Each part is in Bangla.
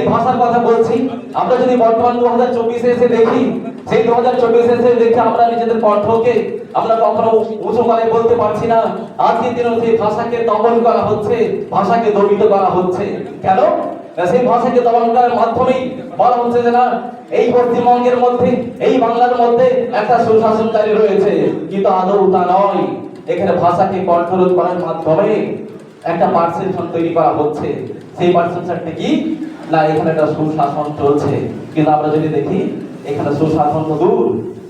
সেই ভাষার কথা বলছি, আমরা যদি বর্তমান দু হাজার চব্বিশে এসে দেখি, সেই দু হাজার চব্বিশে এসে দেখি আমরা নিজেদের কণ্ঠকে আমরা কখনো উঁচু করে বলতে পারছি না। আজকের দিনে সেই ভাষাকে দমন করা হচ্ছে, ভাষাকে দমিত করা হচ্ছে। কেন? সেই ভাষাকে দমন করার মাধ্যমেই বলা হচ্ছে যে না, এই পশ্চিমবঙ্গের মধ্যে, এই বাংলার মধ্যে একটা সুশাসনকারী রয়েছে। কিন্তু আদৌ তা নয়। এখানে ভাষাকে কণ্ঠরোধ করার মাধ্যমে একটা পার্সেপশন তৈরি করা হচ্ছে। সেই পার্সেপশনটা কি? না, এখানে একটা সুশাসন চলছে। কিন্তু আমরা যদি দেখি, এখানে সুশাসন তো দূর।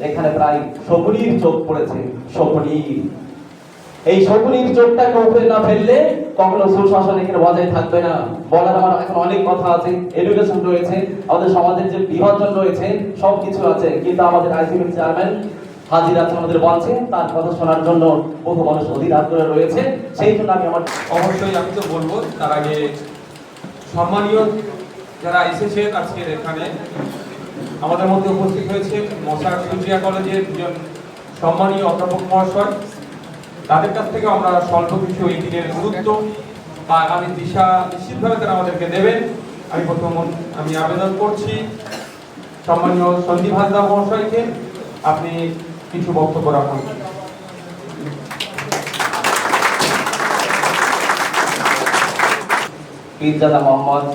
এখানে প্রায় শকুনির চোখ পড়েছে, শকুনির। এই শকুনির চোখটাকে উপরে না ফেললে কখনো সুশাসন এখানে বজায় থাকবে না। বলার আমার এখন অনেক কথা আছে এডুকেশন রয়েছে, আমাদের সমাজের যে বিভাজন রয়েছে সব কিছু আছে। কিন্তু আমাদের আইসিবির চেয়ারম্যান হাজির আছে আমাদের বলছে, তার কথা শোনার জন্য বহু মানুষ অধীর রয়েছে। সেই জন্য আমি আমার অবশ্যই আমি তো বলব, তার আগে সম্মানীয় যারা এসেছেন আজকের এখানে, আমাদের মধ্যে উপস্থিত হয়েছে মশা সুজিয়া কলেজের দুজন সম্মানীয় অধ্যাপক মহাশয়। তাদের কাছ থেকে আমরা স্বল্প কিছু এই দিনের গুরুত্ব বা আগামী দিশা নিশ্চিতভাবে তারা আমাদেরকে দেবেন। আমি প্রথম আমি আবেদন করছি সম্মানীয় সন্দীপ হাজদা মহাশয়কে। আপনি কিছু বক্তব্য রাখুন। পীরজাদা মোহাম্মদ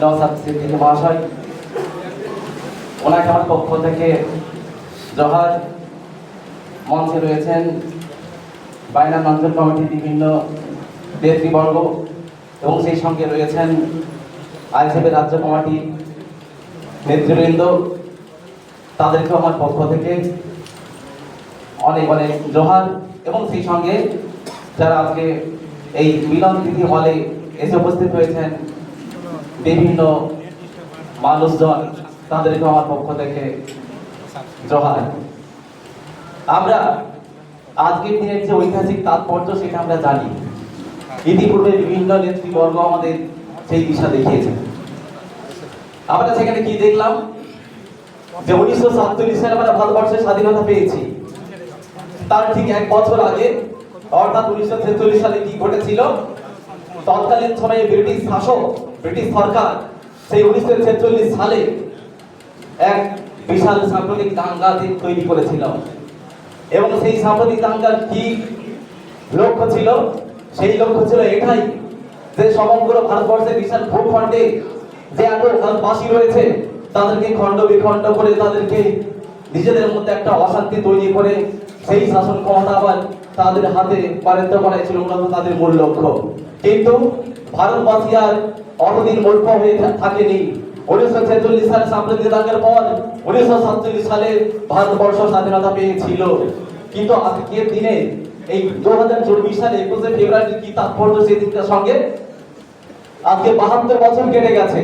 নওসাদ সিদ্দিকী মহাশয়। ওনাকে আমার পক্ষ থেকে জহার মঞ্চে রয়েছেন বাইনা মঞ্চল কমিটির বিভিন্ন নেতৃবর্গ এবং সেই সঙ্গে রয়েছেন আইসেফের রাজ্য কমিটি নেতৃবৃন্দ। তাদেরকেও আমার পক্ষ থেকে অনেক অনেক জোহার এবং সেই সঙ্গে যারা আজকে এই মিলন তিথি হলে এসে উপস্থিত হয়েছেন বিভিন্ন মানুষজন তাদেরকে আমার পক্ষ থেকে জোহার আমরা আজকের দিনের যে ঐতিহাসিক তাৎপর্য সেটা আমরা জানি। ইতিপূর্বে বিভিন্ন নেতৃবর্গ আমাদের সেই দিশা দেখিয়েছেন। আমরা সেখানে কি দেখলাম? যে উনিশশো সাতচল্লিশ সালে আমরা ভারতবর্ষের স্বাধীনতা পেয়েছি। তার ঠিক এক বছর আগে, অর্থাৎ উনিশশো ছেচল্লিশ সালে কি ঘটেছিল? তৎকালীন সময়ে ব্রিটিশ শাসক ব্রিটিশ সরকার সেই উনিশশো ছেচল্লিশ সালে এক বিশাল সাম্প্রতিক দাঙ্গা তৈরি করেছিল। এবং সেই সাম্প্রতিক দাঙ্গার কি লক্ষ্য ছিল? সেই লক্ষ্য ছিল এটাই যে সমগ্র ভারতবর্ষের বিশাল ভূখণ্ডে যে এত ভারতবাসী রয়েছে, তাদেরকে খণ্ড বিখণ্ড করে তাদেরকে নিজেদের মধ্যে একটা অশান্তি তৈরি করে সেই শাসন ক্ষমতা আবার তাদের হাতে পারিত করাই ছিল তাদের মূল লক্ষ্য। কিন্তু ভারতবাসী আর অতদিন অল্প হয়ে থাকেনি। উনিশশো ছেচল্লিশ সালে সাম্প্রতিক দাঙ্গের পর উনিশশো সাতচল্লিশ সালে ভারতবর্ষ স্বাধীনতা পেয়েছিল। কিন্তু আজকের দিনে এই দু হাজার চব্বিশ সালে একুশে ফেব্রুয়ারি কি তাৎপর্য সেই দিনটার সঙ্গে? আজকে বাহাত্তর বছর কেটে গেছে।